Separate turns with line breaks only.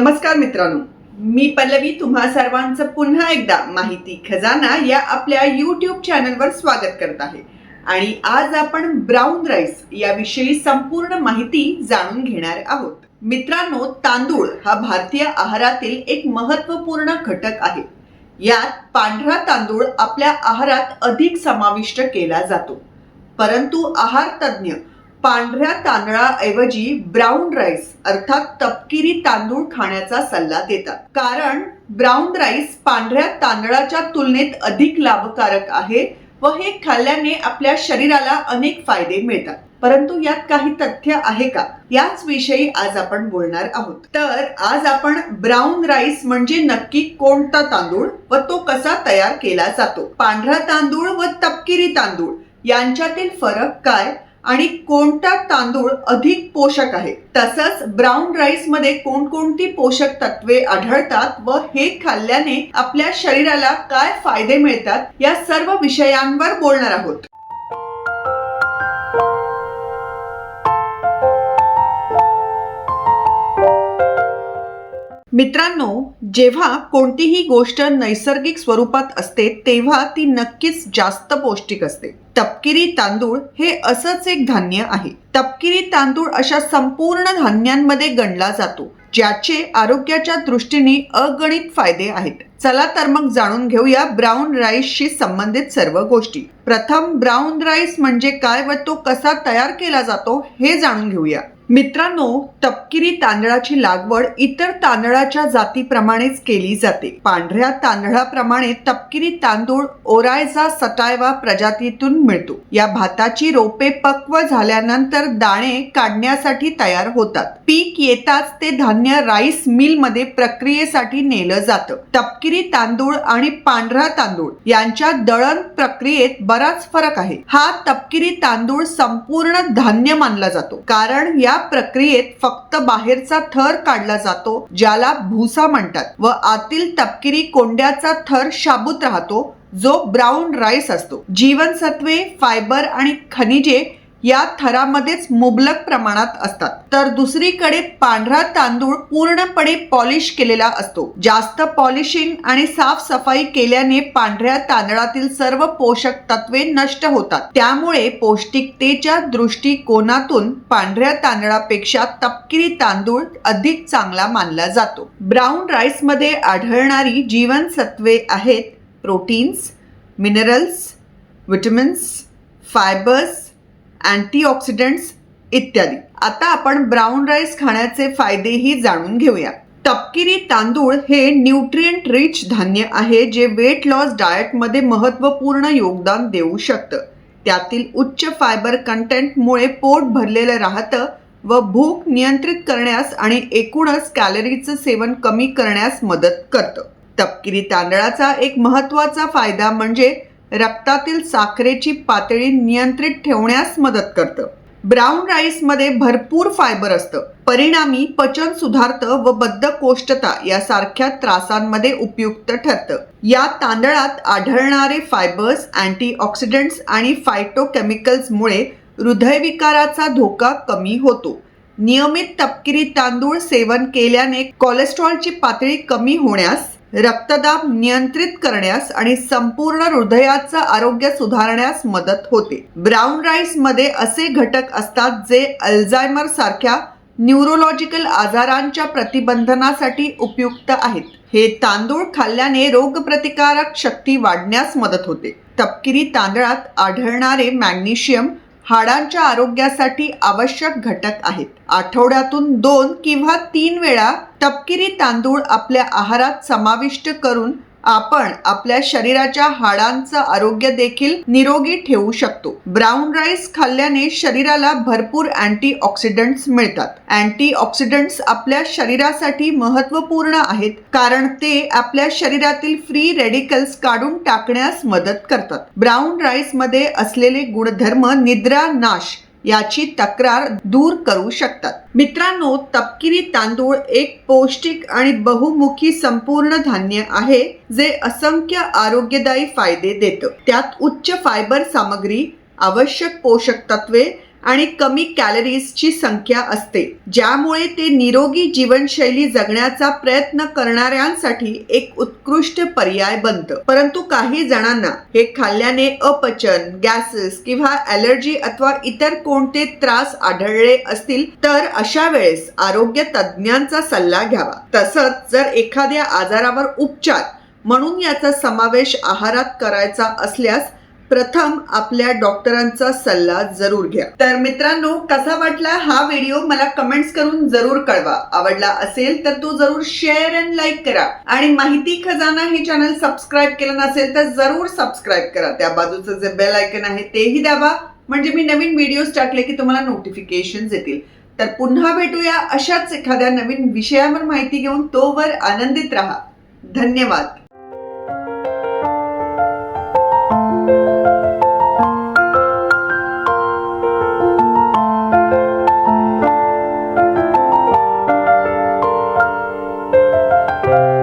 नमस्कार मित्रांनो. मी पल्लवी तुम्हा सर्वांचं पुन्हा एकदा माहिती खजाना या आपल्या यूट्यूब चॅनलवर स्वागत करत आहे. आणि आज आपण ब्राऊन राईस याविषयी संपूर्ण माहिती जाणून घेणार आहोत. मित्रांनो तांदूळ हा भारतीय आहारातील एक महत्त्वपूर्ण घटक आहे. यात पांढरा तांदूळ आपल्या आहारात अधिक समाविष्ट केला जातो. परंतु आहार तज्ज्ञ पांढऱ्या तांदळाऐवजी ब्राऊन राईस अर्थात तपकिरी तांदूळ खाण्याचा सल्ला देतात. कारण ब्राऊन राईस पांढऱ्या तांदळाच्या तुलनेत अधिक लाभकारक आहे व हे खाल्ल्याने आपल्या शरीराला अनेक फायदे मिळतात. परंतु यात काही तथ्य आहे का? याच विषयी आज आपण बोलणार आहोत. तर आज आपण ब्राऊन राईस म्हणजे नक्की कोणता तांदूळ व तो कसा तयार केला जातो? पांढरा तांदूळ व तपकिरी तांदूळ यांच्यातील फरक काय? आणि कोणता तांदूळ अधिक पोषक आहे? तसंच ब्राऊन राईसमध्ये कोणकोणती पोषक तत्वे आढळतात व हे खाल्ल्याने आपल्या शरीराला काय फायदे मिळतात या सर्व विषयांवर बोलणार आहोत. मित्रांनो जेव्हा कोणतीही गोष्ट नैसर्गिक स्वरूपात असते तेव्हा ती नक्कीच जास्त पौष्टिक असते. तपकिरी तांदूळ हे असंच एक धान्य आहे. तपकिरी तांदूळ अशा संपूर्ण धान्यांमध्ये गणला जातो ज्याचे आरोग्याच्या दृष्टीने अगणित फायदे आहेत. चला तर मग जाणून घेऊया ब्राऊन राईसशी संबंधित सर्व गोष्टी. प्रथम ब्राऊन राईस म्हणजे काय व तो कसा तयार केला जातो हे जाणून घेऊया. मित्रांनो तपकिरी तांदळाची लागवड इतर तांदळाच्या जातीप्रमाणेच केली जाते. पांढऱ्या तांदळाप्रमाणे तपकिरी तांदूळ ओरायझा सटायवा प्रजातीतून मिळतो. या भाताची रोपे पक्व झाल्यानंतर दाणे काढण्यासाठी तयार होतात. पीक येताच ते धान्य राईस मिलमध्ये प्रक्रियेसाठी नेलं जातं. तपकिरी तांदूळ आणि पांढरा तांदूळ यांच्या दळण प्रक्रियेत बराच फरक आहे. हा तपकिरी तांदूळ संपूर्ण धान्य मानला जातो. कारण या प्रक्रियेत फक्त बाहेरचा थर काढला जातो ज्याला भुसा म्हणतात व आतील तपकिरी कोंड्याचा थर शाबूत राहतो जो ब्राऊन राईस असतो. जीवनसत्वे फायबर आणि खनिजे या थरामध्येच मुबलक प्रमाणात असतात. तर दुसरीकडे पांढरा तांदूळ पूर्णपणे पॉलिश केलेला असतो. जास्त पॉलिशिंग आणि साफसफाई केल्याने पांढऱ्या तांदळातील सर्व पोषक तत्वे नष्ट होतात. त्यामुळे पौष्टिकतेच्या दृष्टिकोनातून पांढऱ्या तांदळापेक्षा तपकिरी तांदूळ अधिक चांगला मानला जातो. ब्राऊन राईसमध्ये आढळणारी जीवनसत्वे आहेत proteins minerals vitamins fibres antioxidants इत्यादी. आता आपण ब्राऊन राईस खाण्याचे फायदेही जाणून घेऊया. तपकिरी तांदूळ हे न्यूट्रिएंट रिच धान्य आहे जे वेट लॉस डाएटमध्ये महत्त्वपूर्ण योगदान देऊ शकतं. त्यातील उच्च फायबर कंटेंटमुळे पोट भरलेलं राहतं व भूक नियंत्रित करण्यास आणि एकूणच कॅलरीचं सेवन कमी करण्यास मदत करतं. तपकिरी तांदळाचा एक महत्त्वाचा फायदा म्हणजे रक्तातील साखरेची पातळी नियंत्रित ठेवण्यास मदत करतं. ब्राऊन राईसमध्ये भरपूर फायबर असतं. परिणामी पचन सुधारतं व बद्धकोष्ठता यासारख्या त्रासांमध्ये उपयुक्त ठरतं. या तांदळात आढळणारे फायबर्स अँटीऑक्सिडंट्स आणि फायटोकेमिकल्समुळे हृदयविकाराचा धोका कमी होतो. नियमित तपकिरी तांदूळ सेवन केल्याने कोलेस्ट्रॉलची पातळी कमी होण्यास रक्तदाब नियंत्रित करण्यास आणि संपूर्ण हृदयाचं आरोग्य सुधारण्यास मदत होते. ब्राऊन राईसमध्ये असे घटक असतात जे अल्झायमर सारख्या न्यूरोलॉजिकल आजारांच्या प्रतिबंधनासाठी उपयुक्त आहेत. हे तांदूळ खाल्ल्याने रोगप्रतिकारक शक्ती वाढण्यास मदत होते. तपकिरी तांदळात आढळणारे मॅग्नेशियम हाडांच्या आरोग्यासाठी आवश्यक घटक आहेत. आठवड्यातून दोन किंवा तीन वेळा तपकिरी तांदूळ आपल्या आहारात समाविष्ट करून आपण आपल्या शरीराच्या हाडांचं आरोग्य देखील निरोगी ठेवू शकतो. ब्राऊन राईस खाल्ल्याने शरीराला भरपूर अँटीऑक्सिडंट्स मिळतात. अँटीऑक्सिडंट्स आपल्या शरीरासाठी महत्त्वपूर्ण आहेत कारण ते आपल्या शरीरातील फ्री रेडिकल्स काढून टाकण्यास मदत करतात. ब्राऊन राईसमध्ये असलेले गुणधर्म निद्रा नाश याची तक्रार दूर करू शकतात. मित्रांनो तपकिरी तांदूळ एक पौष्टिक आणि बहुमुखी संपूर्ण धान्य आहे जे असंख्य आरोग्यदायी फायदे देतं. त्यात उच्च फायबर सामग्री आवश्यक पोषक तत्वे आणि कमी कॅलरीजची संख्या असते. ज्यामुळे ते निरोगी जीवनशैली जगण्याचा प्रयत्न करणाऱ्यांसाठी एक उत्कृष्ट पर्याय बनतं. परंतु काही जणांना हे खाल्ल्याने अपचन गॅसेस किंवा ॲलर्जी अथवा इतर कोणते त्रास आढळले असतील तर अशा वेळेस आरोग्य तज्ज्ञांचा सल्ला घ्यावा. तसंच जर एखाद्या आजारावर उपचार म्हणून याचा समावेश आहारात करायचा असल्यास प्रथम आपल्या डॉक्टरांचा सल्ला जरूर घ्या. तर मित्रांनो कसा वाटला हा व्हिडिओ मला कमेंट्स करून जरूर कळवा. आवडला असेल तर तो जरूर शेअर अँड लाईक करा. आणि माहिती खजाना हे चॅनल सबस्क्राईब केलं नसेल तर जरूर सबस्क्राईब करा. त्या बाजूचं जे बेल आयकन आहे तेही दाबा. म्हणजे मी नवीन व्हिडिओज टाकले की तुम्हाला नोटिफिकेशन येतील. तर पुन्हा भेटूया अशाच एखाद्या नवीन विषयावर माहिती घेऊन तोवर आनंदित राहा. धन्यवाद. you.